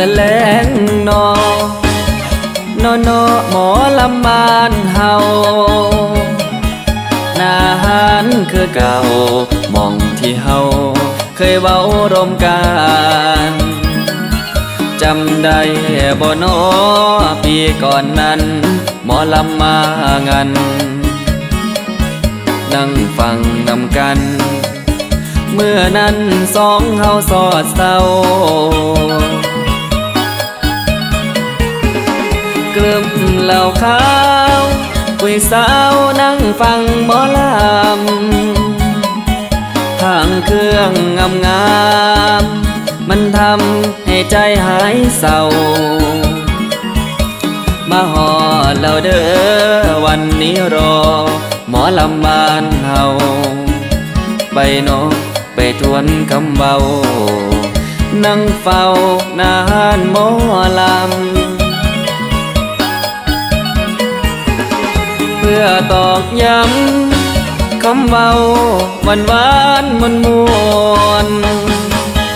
มื่อแลงนอนอนอหมอลำบานเฮานาหันคือเก่ามองที่เฮาเคยเว้ารมกันจำได้บ่นอปีก่อนนั้น หมอลำมางานนั่งฟังนำกัน เมื่อนั้นสองเฮาสอดเศร้า กลืมเหล่าขาว คุยสาวนั่งฟังหมอลำทางเครื่องงามงามมันทำให้ใจหายเศร้า มาหอดเราเด้อวันนี้รอ หมอลำบานเฮาไปเนกไปทวนคำเบา นั่งเฝ้านานหมอลำ เพื่อตอกย้ำคำเบาหวานหวานมันมวน